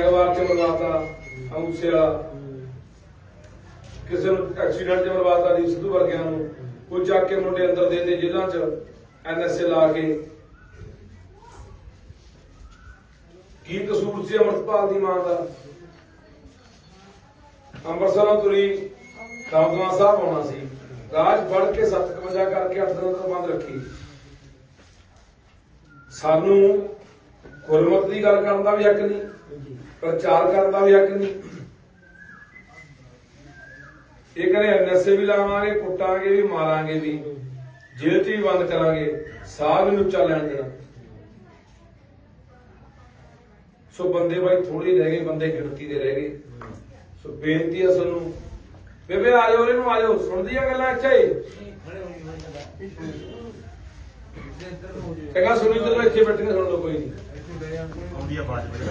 Gang war ਚ ਮਰਵਾਤਾ ਅੰਗੂਸੇ ਵਾਲਾ ਕਿਸੇ ਨੂੰ ਐਕਸੀਡੈਂਟ ਚ ਮਰਵਾਤਾ ਦੀ ਸਿੱਧੂ ਵਰਗਿਆਂ ਨੂੰ, ਕੋਈ ਚੱਕ ਕੇ ਮੁੰਡੇ ਅੰਦਰ ਦੇ ਦੇ ਜੇਲ੍ਹਾਂ ਚ ਐਨਐਸਏ ਲਾ ਕੇ। ਕੀ ਕਸੂਰ ਸੀ ਅਮਰਪਾਲ ਦੀ ਮਾਂ ਦਾ? ਅੰਮ੍ਰਿਤਸਰੋਂ ਤੁਰੀ ਦਮਦਮਾ ਸਾਹਿਬ ਆਉਣਾ ਸੀ। ਰਾਜ ਫੜ ਕੇ 57 ਕਰਕੇ 8 ਦਿਨਾਂ ਤੋਂ ਬੰਦ ਰੱਖੀ। ਸਾਨੂੰ ਗੁਰਮਤ ਦੀ ਗੱਲ ਕਰਨ ਦਾ ਵੀ ਹੱਕ ਨਹੀਂ। ਪ੍ਰਚਾਰ ਕਰਨ ਦਾ ਵੀ ਹੱਕ ਨਹੀਂ। ਇਹ ਕਹਿੰਦੇ ਐਨਐਸਏ ਵੀ ਲਾਵਾਂਗੇ, ਕੁੱਟਾਂਗੇ ਵੀ, ਮਾਰਾਂਗੇ ਵੀ। ਜੇਲ੍ਹ 'ਚ ਵੀ ਬੰਦ ਕਰਾਂਗੇ। ਸਾਹ ਵੀ ਉੱਚਾ ਲੈਣ ਦੇਣਾ। ਸੋ ਬੰਦੇ ਬਾਈ ਥੋੜੇ ਰਹਿ ਗਏ, ਬੰਦੇ ਗਿਣਤੀ ਦੇ ਰਹਿ ਗਏ। ਸੋ ਬੇਨਤੀ ਆ ਸਾਨੂੰ। ਬੇਬੇ, ਆ ਜਾਓ ਇਹਨੂੰ ਆ ਜਾਓ। ਆ ਗੱਲਾਂ ਅੱਛਾ ਹੀ ਕਹਿੰਦਾ ਸੁਣੀ ਚਲੋ ਇੱਥੇ ਬੈਠ ਕੇ ਸੁਣ ਲਓ ਕੋਈ ਨਹੀਂ ਆਉਂਦੀ ਆ ਬਾਅਦ ਵਿੱਚ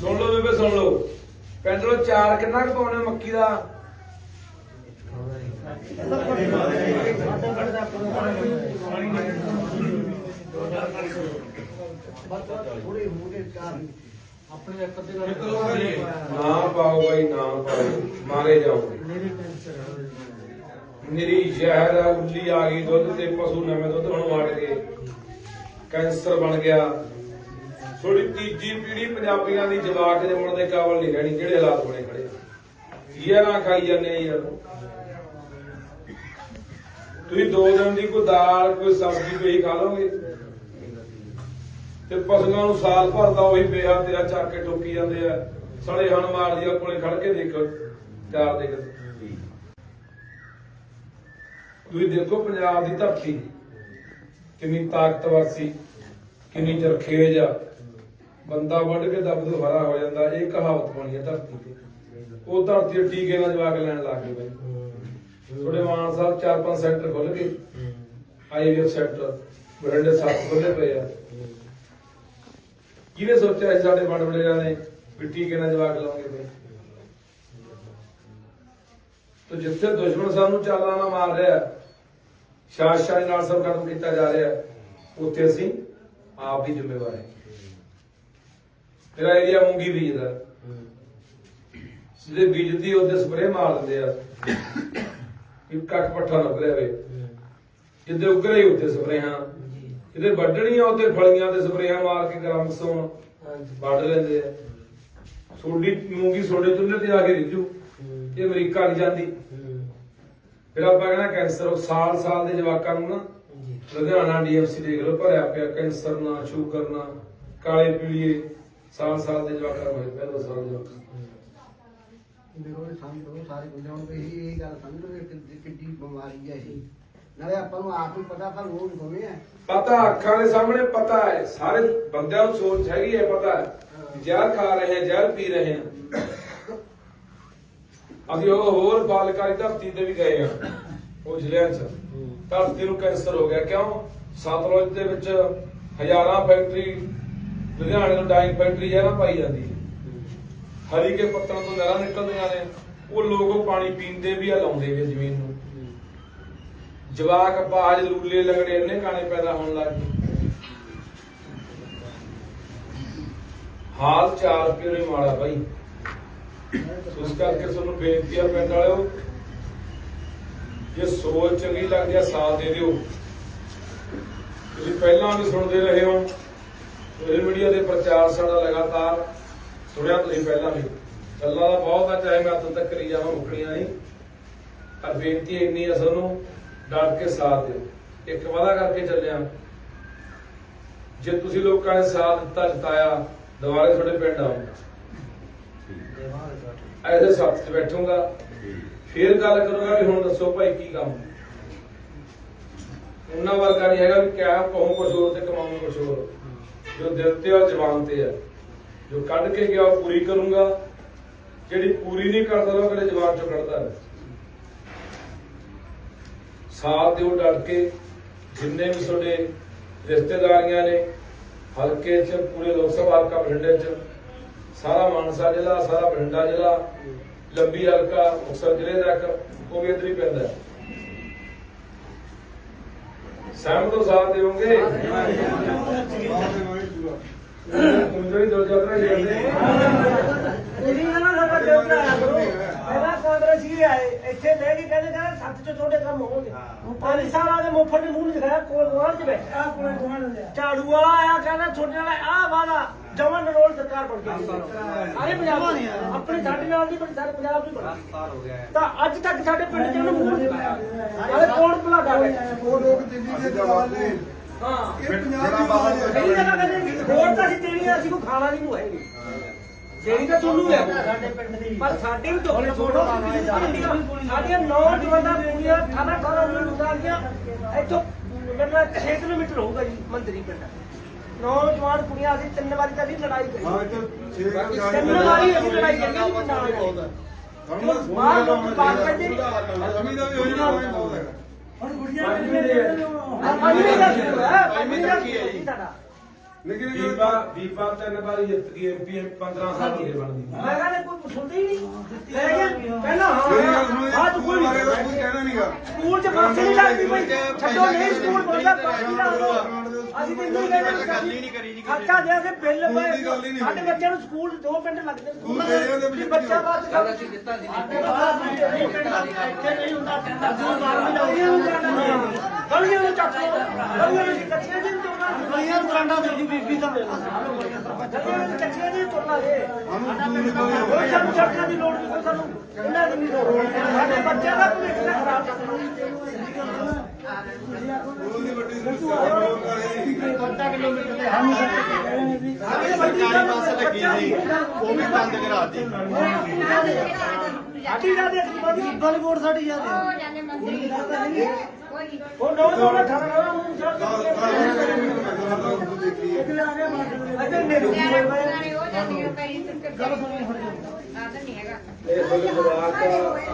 ਸੁਣ ਲਓ ਬੇਬੇ ਸੁਣ ਲਓ। ਲੋ ਚਾਰ ਕਿੰਨਾ ਕੁ ਪਾਉਣੇ ਮੱਕੀ ਦਾ? ਆਪਣੇ ਇੱਕ ਅੱਧੇ ਨਾ ਪਾਓ ਬਾਈ ਨਾ ਪਾਓ। ਮਾਰੇ ਜਾਓਗੇ। ਨਿਰੀ ਜ਼ਹਿਰ ਉੱਲੀ ਆ ਗਈ ਦੁੱਧ ਤੇ ਪਸ਼ੂ ਨਵੇਂ ਦੁੱਧ ਹੁਣ ਵੜ ਗਏ ਕੈਂਸਰ ਬਣ ਗਿਆ। ਥੋੜੀ ਤੀਜੀ ਪੀੜ੍ਹੀ ਪੰਜਾਬੀਆਂ ਦੀ ਜਵਾਕ ਜੰਮਣ ਦੇ ਕਾਬਲ ਨਹੀਂ ਰਹਿਣੀ ਜਿਹੜੇ ਹਾਲਾਤ ਬਣੇ ਖੜੇ? ਇਹ ਖਾਈ ਜਾਂਦੇ ਯਾਰ। ਤੁਸੀਂ ਦੋ ਦਿਨ ਦੀ ਕੋਈ ਦਾਲ, ਕੋਈ ਸਬਜ਼ੀ ਕੋਈ ਖਾ ਲਓਗੇ। ਤੇ ਪਸ਼ੂਆਂ ਨੂੰ ਸਾਲ ਭਰ ਦਾ ਉਹੀ ਬੇਹਾ ਤੇਰਾ ਚੱਕ ਕੇ ਠੋਕੀ ਜਾਂਦੇ ਆ। ਸੜੇ ਹਣ ਮਾਰਦੀ ਆ ਕੋਲੇ ਖੜ ਕੇ ਦੇਖੋ, ਚਾਰ ਦੇ ਤੁਸੀਂ ਦੇਖੋ ਪੰਜਾਬ ਦੀ ਧਰਤੀ। ਕਿੰਨੀ ਤਾਕਤਵਰ ਸੀ, ਕਿੰਨੀ ਜਰਖੇਜ ਆ। ਬੰਦਾ ਵੱਢ ਕੇ ਦੱਬ ਤੋਂ ਹੋ ਜਾਂਦਾ, ਇਹ ਕਹਾਵਤ ਬਣੀ ਹੈ ਧਰਤੀ ਤੇ। ਉਹ ਧਰਤੀ ਦੇ ਟੀਕੇ ਨਾਲ ਜਵਾਕ ਲੈਣ ਲੱਗ ਗਏ ਬਈ। ਥੋੜੇ ਮਾਨ ਸਾਹਿਬ ਚਾਰ ਪੰਜ ਸੈਕਟਰ ਖੁੱਲ ਗਏ। ਆਈਵੀਐਫ ਸੈਕਟਰ ਬਰੰਡੇ ਸੱਤ ਖੁੱਲੇ ਪਏ ਆ। ਕਿਹਨੇ ਸੋਚਿਆ ਸੀ ਸਾਡੇ ਬੜ ਬੜੇ ਨੇ ਵੀ ਟੀਕੇ ਨਾਲ ਜਵਾਕ ਲਾਉਂਗੇ ਬਈ? ਤੋ ਜਿੱਥੇ ਦੁਸ਼ਮਣ ਸਾਨੂੰ ਚਾਲਾਂ ਨਾਲ ਮਾਰ ਰਿਹਾ ਸ਼ਾਸਸ਼ਾਹੀ ਨਾਲ ਸਭ ਖਤਮ ਕੀਤਾ ਜਾ ਰਿਹਾ ਉੱਥੇ ਅਸੀਂ ਆਪ ਹੀ ਜ਼ਿੰਮੇਵਾਰ ਹੈ। ਮੇਰਾ ਏਰੀਆ ਮੂੰਗੀ ਬੀਜਦਾ ਜਿਹਦੇ ਬੀਜਦੀ ਉਹਦੇ ਸਪਰੇਅ ਮਾਰ ਦਿੰਦੇ ਆ। ਕਿ ਕੱਟ ਪੱਠਾ ਲੱਗ ਰਿਹਾ ਵੇ। ਜਿੱਦੇ ਉਗਰੇ ਹੀ ਉੱਤੇ ਸਪਰੇਹਾਂ। ਜਿਹਦੇ ਵੱਢਣੀਆਂ ਉੱਤੇ ਫਲੀਆਂ ਤੇ ਸਪਰੇਹਾਂ ਮਾਰ ਕੇ ਗਰਮ ਸੋਣ। ਵੱਢ ਲੈਂਦੇ ਆ। ਸੋਡੀ ਮੂੰਗੀ ਸੋਡੇ ਚੁੱਲ੍ਹੇ ਤੇ ਆ ਕੇ ਰਿੱਝੂ। ਇਹ ਅਮਰੀਕਾ ਨਹੀਂ ਜਾਂਦੀ। ਫਿਰ ਆਪਾਂ ਕਹਿੰਦਾ ਕੈਂਸਰ ਉਹ ਸਾਲ ਸਾਲ ਦੇ ਜਵਾਕਾਂ ਨੂੰ ਨਾ ਲੁਧਿਆਣਾ ਡੀਐਫਸੀ ਦੇਖ ਲਓ ਭਰਿਆ ਪਿਆ ਕੈਂਸਰ ਨਾ ਸ਼ੂਗਰ ਨਾ ਕਾਲੇ ਪੀਲੀਏ ਸਾਲ ਸਾਲ ਦੇ ਜਵਾਕਾਂ ਨੂੰ ਹੋਏ ਪਿਆ ਦੋ ਸਾਲ ਜਵਾਕਾਂ। ਦੇਖੋ ਇਹ ਸਮਝੋ ਸਾਰੇ ਗੁੰਜਾਂ ਨੂੰ ਵੀ ਇਹ ਗੱਲ ਸਮਝੋ ਕਿ ਕਿੱਡੀ- ਕਿੱਡੀ ਬਿਮਾਰੀ ਹੈ ਇਹ। ਨਾਲੇ ਆਪਾਂ ਨੂੰ ਆਪ ਹੀ ਪਤਾ ਪਰ ਉਹ ਹੋਵੇ ਹੈ ਪਤਾ ਅੱਖਾਂ ਦੇ ਸਾਹਮਣੇ ਪਤਾ ਹੈ ਸਾਰੇ ਬੰਦਿਆਂ ਨੂੰ ਸੋਚ ਹੈਗੀ ਹੈ ਪਤਾ ਹੈ। ਜ਼ਹਿਰ ਖਾ ਰਹੇ ਹਾਂ ਜ਼ਹਿਰ ਪੀ ਰਹੇ ਹਾਂ ਅਸੀਂ ਉਹ ਹੋਰ ਬਾਲਕਾਰੀ ਧਰਤੀ ਤੇ ਵੀ ਗਏ ਹਾਂ ਉਹ ਜ਼ਿਲ੍ਹਿਆਂ 'ਚ। ਧਰਤੀ ਨੂੰ ਕੈਂਸਰ ਹੋ ਗਿਆ। ਕਿਉਂ? ਸਤਲੁਜ ਦੇ ਵਿੱਚ ਹਜ਼ਾਰਾਂ ਫੈਕਟਰੀ ਲੁਧਿਆਣੇ ਤੋਂ ਡਾਈਂਗ ਫੈਕਟਰੀ ਜਿਹੜਾ ਪਾਈ ਜਾਂਦੀ ਹੈ। ਹਰੀ ਕੇ ਪੱਤਰਾਂ ਤੋਂ ਨਹਿਰਾਂ ਨਿਕਲਦੀਆਂ ਨੇ। ਉਹ ਲੋਕ ਉਹ ਪਾਣੀ ਪੀਂਦੇ ਵੀ ਆ ਲਾਉਂਦੇ ਵੀ ਆ ਜ਼ਮੀਨ ਨੂੰ। ਜਵਾਕ ਬਾਜ ਲੂਲੇ ਲੰਗੜੇ ਇੰਨੇ ਕਾਣੇ ਪੈਦਾ ਹੋਣ ਲੱਗ ਗਏ। ਹਾਲ ਚਾਲ ਨਹੀਂ ਮਾੜਾ ਬਾਈ। ਸੋ ਕਰਕੇ ਤੁਹਾਨੂੰ ਬੇਨਤੀ ਆ ਪਿੰਡ ਵਾਲਿਓ, ਜੇ ਸੋਚ ਚੰਗੀ ਲੱਗਦੀ ਆ, ਸਾਥ ਦੇ ਦਿਓ। ਤੁਸੀਂ ਪਹਿਲਾਂ ਵੀ ਸੁਣਦੇ ਰਹੇ ਹੋ, ਸੋਸ਼ਲ ਮੀਡੀਆ ਦੇ ਪ੍ਰਚਾਰ ਸਾਡਾ ਲਗਾਤਾਰ ਸੁਣਿਆ ਤੁਸੀਂ ਪਹਿਲਾਂ ਵੀ। ਗੱਲਾਂ ਦਾ ਬਹੁਤ ਆ, ਚਾਹੇ ਮੈਂ ਅੱਜ ਤੱਕ ਕਰੀ ਜਾਵਾਂ, ਮੁੱਕਣੀਆਂ ਨਹੀਂ। ਪਰ ਬੇਨਤੀ ਇੰਨੀ ਆ ਸਾਨੂੰ ਡਟ ਕੇ ਸਾਥ ਦਿਓ। ਇੱਕ ਵਾਅਦਾ ਕਰਕੇ ਚੱਲਿਆ। ਜੇ ਤੁਸੀਂ ਲੋਕਾਂ ਨੇ ਸਾਥ ਦਿੱਤਾ, ਜਿਤਾਇਆ, ਦੁਬਾਰੇ ਤੁਹਾਡੇ ਪਿੰਡ ਆਉਂਗਾ। ਐਸੇ ਸਾਥ 'ਚ ਬੈਠੂੰਗਾ। ਫਿਰ ਗੱਲ ਕਰੂੰਗਾ ਵੀ ਹੁਣ ਦੱਸੋ ਭਾਈ ਕੀ ਕੰਮ ਉਹਨਾਂ ਵਰਗਾ ਨਹੀਂ ਹੈਗਾ ਵੀ ਕਿਆ ਕਹੂੰ ਕੁਛ ਹੋਰ ਤੇ ਕਮਾਉਂ ਕੁਛ ਹੋਰ। ਜੋ ਦਿਲ ਤੇ ਆ ਜ਼ਬਾਨ ਤੇ ਆ। ਜੋ ਕੱਢ ਕੇ ਗਿਆ ਉਹ ਪੂਰੀ ਕਰੂੰਗਾ। ਜਿਹੜੀ ਪੂਰੀ ਨਹੀਂ ਕਰਦਾ ਉਹ ਅਗਲੇ ਜ਼ਬਾਨ ਚੋਂ ਕੱਢਦਾ ਹੈ। ਸਾਥ ਦਿਓ ਡਟ ਕੇ। ਜਿੰਨੇ ਵੀ ਤੁਹਾਡੇ ਰਿਸ਼ਤੇਦਾਰੀਆਂ ਨੇ, ਹਲਕੇ ਚ, ਪੂਰੇ ਲੋਕ ਸਭਾ, ਹਲਕਾ ਬਠਿੰਡੇ ਚ ਸਾਰਾ ਮਾਨਸਾ ਜ਼ਿਲ੍ਹਾ ਸਾਰਾ ਬਠਿੰਡਾ ਜ਼ਿਲ੍ਹਾ ਲੰਬੀ ਹਲਕਾ ਮੁਕਤਸਰ ਜ਼ਿਲ੍ਹੇ ਤੱਕ ਉਹ ਵੀ ਇੱਧਰ ਹੀ ਪੈਂਦਾ ਹੈ। ਸਹਿਮਤ ਹੋ ਸਾਥ ਦਿਓਗੇ? ਕੁੰਜੜੀ ਦੋ ਜਗਰਾ ਹੀ ਜਾਂਦੇ ਤੁਸੀਂ ਨਾ ਸਾਡਾ ਬਣਾਇਆ ਕਰੋ। ਪਹਿਲਾਂ ਕਾਂਗਰਸੀ ਆਏ ਇੱਥੇ ਲੈ ਕੇ ਕਹਿੰਦੇ ਕਹਿੰਦੇ ਸੱਤ ਚ ਤੁਹਾਡੇ ਕੰਮ ਹੋਣਗੇ। ਪੰਜ ਸਾਲਾਂ ਦੇ ਮੁੱਫੜ ਦੇ ਮੂੰਹ ਨਹੀਂ ਦਿਖਾਇਆ ਕੋਲ ਗਵਾਂਢ ਚ ਬੈਠਾ। ਝਾੜੂ ਵਾਲਾ ਆਇਆ ਕਹਿੰਦਾ ਆਹ ਵਾਲਾ। ਜਮਨ ਰੋਲ ਸਰਕਾਰ ਬਣ ਗਈ ਸਾਰੇ ਪੰਜਾਬ ਦੀ ਆਪਣੇ ਸਾਡੇ ਨਾਲ ਦੀ ਬੜੀ ਸਾਰੇ ਪੰਜਾਬ ਦੀ ਬਣੀ ਤਾਂ ਅੱਜ ਤੱਕ ਸਾਡੇ ਪਿੰਡ ਚ ਉਹਨੂੰ ਮੂੰਹ ਨਹੀਂ ਦਿਖਾਇਆ ਅਰੇ ਕੌਣ ਭਲਾਡਾ ਬੈਠਾ ਉਹ ਲੋਕ ਦਿੱਲੀ ਦੇ ਜਵਾਨ ਨੇ। ਹਾਂ। ਇਹ ਪੰਜਾਬ ਦੀ ਆਵਾਜ਼ ਹੈ। ਨਹੀਂ ਜਗ੍ਹਾ ਕਹਿੰਦੇ ਹੋਰ ਤਾਂ ਅਸੀਂ ਦੇਣੀ ਆ, ਅਸੀਂ ਕੋਈ ਖਾਣਾ ਨਹੀਂ ਨੂੰ ਜਿਹੜੀ ਤਾਂ ਤੁਹਾਨੂੰ ਹੈ। ਸਾਡੇ ਪਿੰਡ ਦੀ। ਪਰ ਸਾਡੇ ਵੀ ਦੁੱਖ ਛੋੜੋ ਸਾਡੀਆਂ ਨੌਜਵਾਨਾਂ ਕੁੜੀਆਂ 18 18 ਮਿੰਟ ਉਤਾਰੀਆਂ ਇੱਥੋਂ ਮਤਲਬ 6 ਕਿਲੋਮੀਟਰ ਹੋਊਗਾ ਜੀ ਮੰਦਰੀ ਪਿੰਡ। ਨੌਜਵਾਨ ਕੁੜੀਆਂ ਅਸੀਂ ਤਿੰਨ ਵਾਰੀ ਤਾਂ ਅਸੀਂ ਲੜਾਈ ਕਰੀ। ਹਾਂ ਇੱਥੇ ਛੇ ਤਿੰਨ ਵਾਰੀ ਅਸੀਂ ਲੜਾਈ ਕਰੀ ਪਿੰਡਾਂ ਵਾਲਿਆਂ ਨੇ ਬਾਹਰ ਲੋਕ ਬਾਤ ਕਰਦੇ ਨਹੀਂ ਅਸਮੀ ਦਾ ਵੀ ਹੋ ਜਾਣਾ ਬਹੁਤ ਹੈਗਾ। ਪੰਜਵੀਂ ਦਾ ਹੈ ਪੰਜਵੀਂ ਦਾ ਸ਼ੁਰੂ ਹੈ ਜੀ ਲੇਕਿਨ ਬੀਬਾ ਬੀਬਾ ਤਿੰਨ ਵਾਰੀ ਜਿੱਤ ਗਈ ਐਮਪੀ 15 ਸਾਲ ਹੋ ਗਏ ਬਣਦੀ। ਮੈਂ ਕਹਿੰਦਾ ਕੋਈ ਸੁਣਦੇ ਹੀ ਨਹੀਂ ਲੇਕਿਨ ਪਹਿਲਾਂ ਹਾਂ ਜੀ, ਬਾਤ ਕੋਈ ਦਾ ਨਹੀਂ ਕਹਿਣਾ ਨਹੀਂਗਾ ਸਕੂਲ ਚ ਬੱਸ ਨਹੀਂ ਲੱਗਦੀ ਪਈ ਛੱਡੋ ਨਹੀਂ ਸਕੂਲ ਬੰਦਾ ਪਾਣੀ ਦੋ ਅਸੀਂ ਤੇ ਨਹੀਂ ਕਹਿੰਦੇ ਗੱਲ ਹੀ ਨਹੀਂ ਕਰੀ ਜੀ ਖਰਚਾ ਦੇ ਕੇ ਬਿੱਲ ਦੀ ਹੀ ਪਏ ਨਹੀਂ ਸਾਡੇ। ਬੱਚਿਆਂ ਨੂੰ ਸਕੂਲ ਦੋ ਪਿੰਡ ਲੱਗਦੇ ਸਕੂਲ ਦੇ ਬੱਚਾ ਬਾਅਦ ਚ ਅਸੀਂ ਦਿੱਤਾ ਸੀ ਇੱਥੇ ਨਹੀਂ ਹੁੰਦਾ ਅਸੀਂ ਮਾਰ ਵੀ ਲਾਉਂਦੇ ਗਲੀਆਂ ਨੂੰ ਚੱਕ ਲਓ। ਗਲੀਆਂ ਵਿੱਚ ਕੱਚੇ ਦਿਨ ਤੁਰਨਾ। ਗਲੀਆਂ ਬਰਾਂਡਾ ਦੇ ਬੀਬੀ ਦਾ ਗਲੀਆਂ ਵਿੱਚ ਕੱਚੇ ਦਿਨ ਤੁਰਨਾ ਜੇ। ਕੋਈ ਸਾਨੂੰ ਚੱਕਣ ਦੀ ਲੋੜ ਨਹੀਂ ਕੋਈ ਸਾਨੂੰ। ਉਹਨਾਂ ਦੀ ਨਹੀਂ ਲੋੜ। ਸਾਡੇ ਬੱਚਿਆਂ ਦਾ ਭਵਿੱਖ ਨਾ ਖਰਾਬ ਕਰਨਾ ਸਕੂਲ ਦੀ ਵੱਡੀ ਸਮੱਸਿਆ ਹੈ। ਲੋਕ ਕਰੇ ਸਰਕਾਰੀ ਬੱਸ ਲੱਗੀ ਸੀ ਉਹ ਵੀ ਬੰਦ ਕਰਾਤੀ ਸਾਡੀ ਦਾ ਦੇਖ ਬੰਦੀ ਬਲਬੋਰਡ ਸਾਡੀ ਜਾ ਉਹ ਜਾਨੇ ਮੰਤਰੀ ਕੋਈ ਉਹ ਨੌ ਨੌ ਨਾ ਠਾਣਾ ਨੂੰ ਛੱਡ ਦੇਖੀ ਅਜੇ ਨੇ ਰੁਕੀ ਹੋਏ ਮੈਂ ਨਾਲੇ ਉਹ ਜਾਂਦੀ ਹੈ ਕਈ ਤੇ ਗੱਲ ਸੁਣੀ ਹੁਣ ਨਹੀਂ ਇਹ ਬੋਲੇ ਜਵਾਕ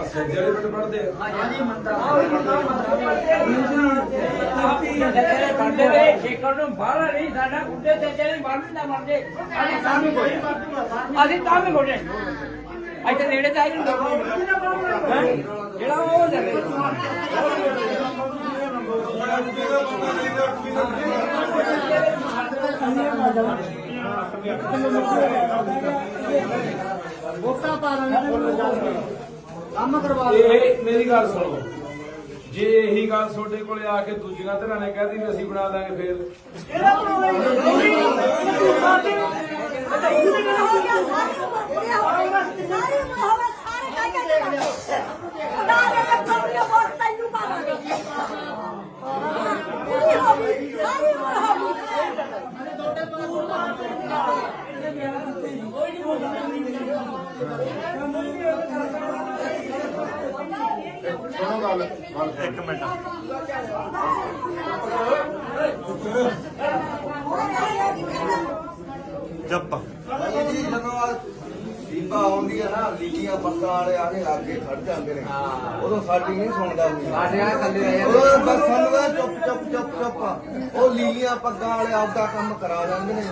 ਸੱਜਰੇ ਪਿੰਡ ਪੜਦੇ ਹਾਂਜੀ ਮੰਤਰਾ ਕਰਦੇ ਵੇ ਠੇਕਰ ਨੂੰ ਬਾਹਰ ਨਹੀਂ ਸਾਡਾ ਗੁੱਡੇ ਤੇ ਜਿਹੜੇ ਬੰਦ ਨਾ ਬਣਦੇ ਅਸੀਂ ਸਾਨੂੰ ਕੋਈ ਅਸੀਂ ਤਾਂ ਵੀ ਗੋਡੇ ਇੱਥੇ ਨੇੜੇ ਤਾਂ ਆਈ ਜਿਹੜਾ ਉਹ ਜਾਂਦੇ ਵੋਟਾਂ ਪਾ ਰਹੇ ਕੰਮ ਕਰਵਾ ਇਹ ਮੇਰੀ ਗੱਲ ਸੁਣੋ। ਜੇ ਇਹੀ ਗੱਲ ਤੁਹਾਡੇ ਕੋਲੇ ਆ ਕੇ ਦੂਜੀਆਂ ਧਿਰਾਂ ਨੇ ਕਹਿਦੀ ਵੀ ਅਸੀਂ ਬਣਾ ਦਾਂਗੇ ਫੇਰ। ਇਹਦਾ ਸੁਣੋ ਗੱਲ ਇੱਕ ਮਿੰਟ ਜੱਪ। ਜੀ ਜਦੋਂ ਆ ਦੀਪਾ ਆਉਂਦੀ ਆ ਨਾ ਲੀਲੀਆਂ ਪੱਤਾਂ ਵਾਲੇ ਆ ਕੇ ਲਾਗੇ ਖੜ ਜਾਂਦੇ ਨੇ ਉਦੋਂ ਸਾਡੀ ਨਹੀਂ ਸੁਣਦਾ ਕੋਈ ਸਾਡੇ ਆ ਥੱਲੇ ਰਹਿ ਉਹ ਬਸ ਸਾਨੂੰ ਤਾਂ ਚੁੱਪ ਚੁੱਪ ਚੁੱਪ ਚੁੱਪ ਉਹ ਲੀਲੀਆਂ ਪੱਗਾਂ ਵਾਲੇ ਆਪਦਾ ਕੰਮ ਕਰਾ ਜਾਂਦੇ ਨੇ।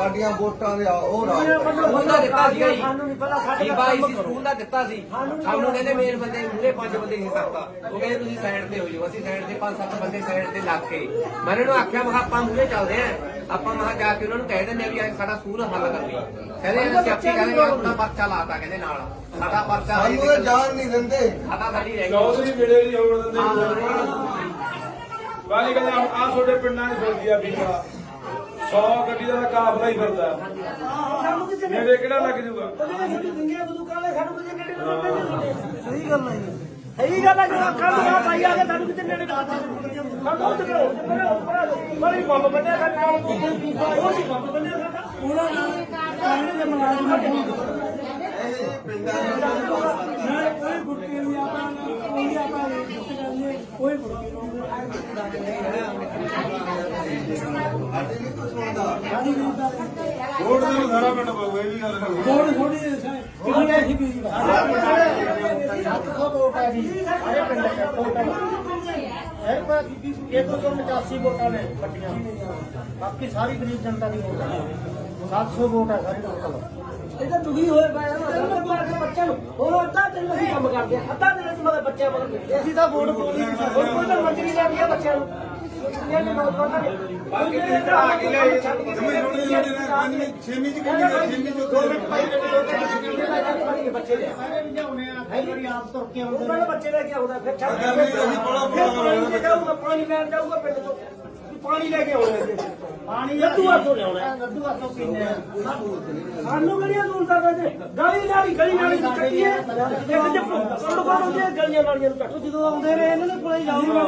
ਸਾਡੀਆਂ ਵੋਟਾਂ ਦੇ ਆ- ਉਹ ਰਾਜ ਸਕੂਲ ਦਾ ਦਿੱਤਾ ਸੀਗਾ ਜੀ ਸਾਨੂੰ ਨਹੀਂ ਪਤਾ ਸਾਡੇ ਬੀਬਾ ਆਈ ਸੀ ਸਕੂਲ ਦਾ ਦਿੱਤਾ ਸੀ। ਸਾਨੂੰ ਕਹਿੰਦੇ ਮੇਨ ਬੰਦੇ ਮੂਰੇ ਪੰਜ ਬੰਦੇ ਨਹੀਂ ਸਕਦਾ ਉਹ ਕਹਿੰਦੇ ਤੁਸੀਂ ਸਾਈਡ ਤੇ ਹੋ ਜਾਓ ਅਸੀਂ ਸਾਈਡ ਤੇ ਪੰਜ ਸੱਤ ਬੰਦੇ ਸਾਈਡ ਤੇ ਲੱਗ ਕੇ। ਮੈਂ ਇਹਨਾਂ ਨੂੰ ਆਖਿਆ ਮੈਂ ਆਪਾਂ ਮੂਰੇ ਚੱਲਦੇ ਆਂ। ਆਪਾਂ ਮੈਂ ਕਿਹਾ ਜਾ ਕੇ ਉਹਨਾਂ ਨੂੰ ਕਹਿ ਦਿੰਦੇ ਆ ਵੀ ਸਾਡਾ ਸਕੂਲ ਹੱਲ ਕਰ ਲਈ। ਕਹਿੰਦੇ ਅਸੀਂ ਆਪੇ ਕਹਿੰਦੇ ਆਪਣਾ ਪਰਚਾ ਲਾਤਾ ਕਹਿੰਦੇ ਨਾਲ। ਸਾਡਾ ਪਰਚਾ ਸਾਨੂੰ ਤਾਂ ਜਾਣ ਨਹੀਂ ਦਿੰਦੇ। ਸਾਡਾ ਸਾਡੀ ਰਹਿ ਗਈ। ਚੌਧਰੀ ਵੇਲੇ ਨਹੀਂ ਆਉਣ ਦਿੰਦੇ ਵਾਲੀ ਕਹਿੰਦੇ ਆ ਤੁਹਾਡੇ ਪਿੰਡਾਂ 'ਚ ਫਿਰਦੀ ਆ ਬੀਬਾ। 100 ਗੱਡੀ ਦਾ ਕਾਫਲਾ ਹੀ ਫਿਰਦਾ। ਨੇ ਮੇਰੇ ਕਿਹੜਾ ਲੱਗ ਜੂਗਾ ਜਿਹੜੀ ਨਾ ਸਹੀ ਗੱਲ ਹੈ ਸਹੀ ਗੱਲ ਹੈ ਜਦੋਂ ਕੱਲ ਆ ਭਾਈ ਆ ਕੇ ਸਾਨੂੰ ਕਿਸੇ ਨੇੜੇ ਨਾ। ਪੈਂਦੇ ਸਾਨੂੰ ਉੱਧ ਕਰੋ। ਬੜੀ ਬੰਬ ਬੰਨਿਆ ਸਾਡਾ। ਉਹ ਸੀ ਬੰਬ ਬੰਨਿਆ ਸਾਡਾ। ਉਹਨਾਂ ਨਾਲ ਕਾਨੂੰਨ ਦੇ ਮੁਲਾਜ਼ਮ ਕੋਈ ਗੁੱਟੀ ਨਹੀਂ ਆਪਾਂ ਕੋਈ ਆਪਾਂ ਕੋਈ ਗੁੱਟੀ ਨਹੀਂ ਕੋਈ ਸੁਣਦਾ ਨਹੀਂ ਵੋਟ ਦੇ ਨੂੰ ਸਾਰਾ ਪਿੰਡ ਪਊਗਾ ਇਹ ਵੀ ਗੱਲ ਥੋੜੀ ਥੋੜੀ 700 ਵੋਟ ਆ ਜੀ। ਸਾਰੇ ਪਿੰਡ ਦੇ ਵੋਟ ਆ ਸਿਰਫ 185 ਵੋਟਾਂ ਨੇ ਪੱਟੀਆਂ। ਬਾਕੀ ਸਾਰੀ ਗਰੀਬ ਜਨਤਾ ਦੀ ਵੋਟ ਹੈ। 700 ਵੋਟ ਹੈ ਸਾਰੀ ਟੋਟਲ ਇਹ ਤਾਂ ਦੁਖੀ ਹੋਏ ਪਏ ਆ। ਬੱਚਿਆਂ ਨੂੰ। ਹੁਣ ਅੱਧਾ ਦਿਨ ਅਸੀਂ ਕੰਮ ਕਰਦੇ ਆ। ਅੱਧਾ ਦਿਨ ਅਸੀਂ ਮਗਰ ਬੱਚਿਆਂ ਮਗਰ ਅਸੀਂ ਤਾਂ ਵੋਟ ਪਾਉਂਦੇ ਕੋਈ ਕੋਈ ਤਾਂ ਮੰਤਰੀ ਲੈ ਗਿਆ ਬੱਚਿਆਂ ਨੂੰ। ਇਹ ਨੌਜਵਾਨਾਂ ਨੇ ਬਾਕੀ ਤੇ ਆ ਕੇ ਲੈ ਜਮੇ ਰੋਣੇ ਜਿਹੜੇ ਨੇ। ਪੰਜਵੀਂ ਛੇਵੀਂ ਚ ਕਿੰਨੀ ਹੈ ਛੇਵੀਂ ਚ ਦੋ ਮਿੰਟ ਭਾਈ ਬੱਚੇ ਲੈ ਨੇ। ਬੱਚੇ ਲੈ ਕੇ ਆਉਂਦਾ ਫਿਰ ਛੱਡ ਕੇ ਅਗਰ ਨਹੀਂ ਅਸੀਂ ਬੜਾ ਬੁਰਾ ਫਿਰ ਪਾਣੀ ਲੈ ਕੇ ਪਾਣੀ ਲੈਣ ਜਾਊਗਾ ਪਿੰਡ ਤੋਂ ਪਾਣੀ ਲੈ ਕੇ ਆਉਣਾ ਲੱਦੂ ਹੱਥੋਂ ਲਿਆਉਣਾ। ਲੱਦੂ ਹੱਥੋਂ ਪੀਣੇ ਸਾਨੂੰ ਕਿਹੜੀਆਂ ਜ਼ਰੂਰਤਾਂ ਪੈਂਦੇ ਗਲੀ ਨਾਲੀ ਗਲੀ ਨਾਲੀ ਦੀ ਕੱਟੀਏ ਇੱਕ ਜੇ ਪ੍ਰੋਟੋਕਾਲ ਹੁੰਦੇ ਆ, ਗਲੀਆਂ ਨਾਲੀਆਂ ਨੂੰ ਕੱਟੋ ਜਦੋਂ ਆਉਂਦੇ ਰਹੇ ਇਹਨਾਂ ਦੇ ਕੋਲੇ ਜਾਊਗਾ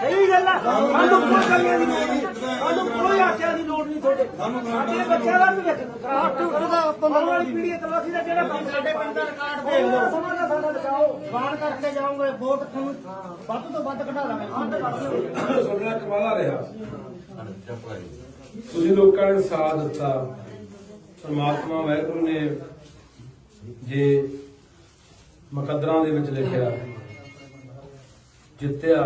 ਸਹੀ ਗੱਲ ਆ। ਸਾਨੂੰ ਕੋਈ ਗਲੀਆਂ ਦੀ ਲੋੜ ਨਹੀਂ। ਸਾਨੂੰ ਕੋਈ ਆਟਿਆਂ ਦੀ ਲੋੜ ਨਹੀਂ ਤੁਹਾਡੇ। ਸਾਡੇ ਬੱਚਿਆਂ ਦਾ ਵੀ ਦੇਖੋ ਆਟ ਉੱਠਦਾ ਆਪਾਂ ਵਾਲੀ ਪੀੜ੍ਹੀ ਤਲਾਸੀ ਦਾ ਜਿਹੜਾ ਸਾਡੇ ਪਿੰਡ ਦਾ ਰਿਕਾਰਡ ਦੇ ਲਓ। ਸਮਾਂ ਦਾ ਸਾਡਾ ਬਚਾਓ। ਬਾਣ ਕਰਕੇ ਜਾਓਗੇ ਵੋਟ ਤੁਹਾਨੂੰ ਵੱਧ ਤੋਂ ਵੱਧ ਕਢਾ ਲਾਂਗੇ। ਸੁਣਨਾ ਕਮਾਲਾ ਰਿਹਾ। ਤੁਸੀਂ ਲੋਕਾਂ ਨੇ ਸਾਥ ਦਿੱਤਾ। ਪਰਮਾਤਮਾ ਵਾਹਿਗੁਰੂ ਨੇ ਜੇ ਮੁਕੱਦਰਾਂ ਦੇ ਵਿੱਚ ਲਿਖਿਆ, ਜਿੱਤਿਆ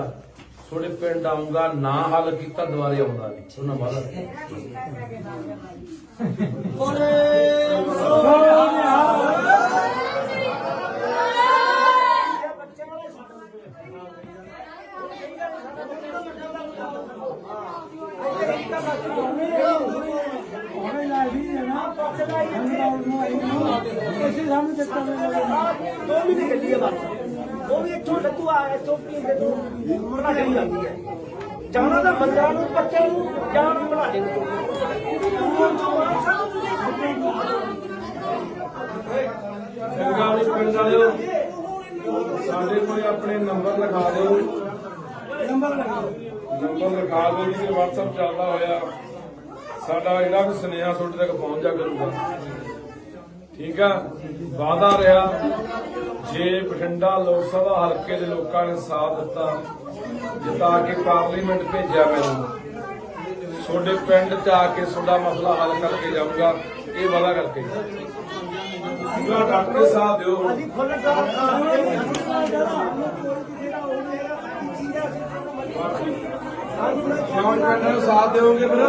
ਥੋੜੇ ਪਿੰਡ ਆਉਂਗਾ ਨਾ ਹੱਲ ਕੀਤਾ, ਦੁਬਾਰੇ ਆਉਂਦਾ ਨਹੀਂ। ਉਹਨਾਂ ਵਾਦਾ ਦੋ ਮਹੀਨੇ ਗੱਡੀ ਆ ਬਸ। ਉਹ ਵੀ ਇੱਥੋਂ ਲੱਤੂ ਆ ਇੱਥੋਂ ਪੀ ਕੇ ਤੋਂ ਮੁਰਗਾ ਨਹੀਂ ਜਾਂਦੀ ਹੈ। ਜਾਣਾ ਤਾਂ ਬੰਦਿਆਂ ਨੂੰ ਬੱਚਿਆਂ ਨੂੰ ਜਾਣ ਨੂੰ ਬਣਾ ਦੇ ਚੰਗਾ ਵੀ ਪਿੰਡ ਵਾਲਿਓ ਸਾਡੇ ਕੋਲ ਆਪਣੇ ਨੰਬਰ ਲਿਖਾ ਦਿਓ। ਨੰਬਰ ਲਗਾ ਨੰਬਰ ਲਿਖਾ ਦਿਓ ਜੀ WhatsApp ਚੱਲਦਾ ਹੋਇਆ। ਸਾਡਾ ਜਿਹੜਾ ਵੀ ਸੁਨੇਹਾ ਤੁਹਾਡੇ ਤੱਕ ਪਹੁੰਚ ਜਾ ਕਰੂਗਾ। ਠੀਕ ਆ? ਵਾਦਾ ਰਿਹਾ ਜੇ ਬਠਿੰਡਾ ਲੋਕ ਸਭਾ ਹਲਕੇ ਦੇ ਲੋਕਾਂ ਨੇ ਸਾਥ ਦਿੱਤਾ ਜਿਤਾ ਕੇ ਪਾਰਲੀਮੈਂਟ ਭੇਜਿਆ ਮੈਨੂੰ। ਤੁਹਾਡੇ ਪਿੰਡ ਚ ਆ ਕੇ ਤੁਹਾਡਾ ਮਸਲਾ ਹੱਲ ਕਰਕੇ ਜਾਊਗਾ ਇਹ ਵਾਦਾ ਕਰਕੇ। ਪੂਰਾ ਕੇ ਸਾਥ ਦਿਓ। ਕਿਉਂ ਸਾਥ ਦਿਓਗੇ ਫਿਰ?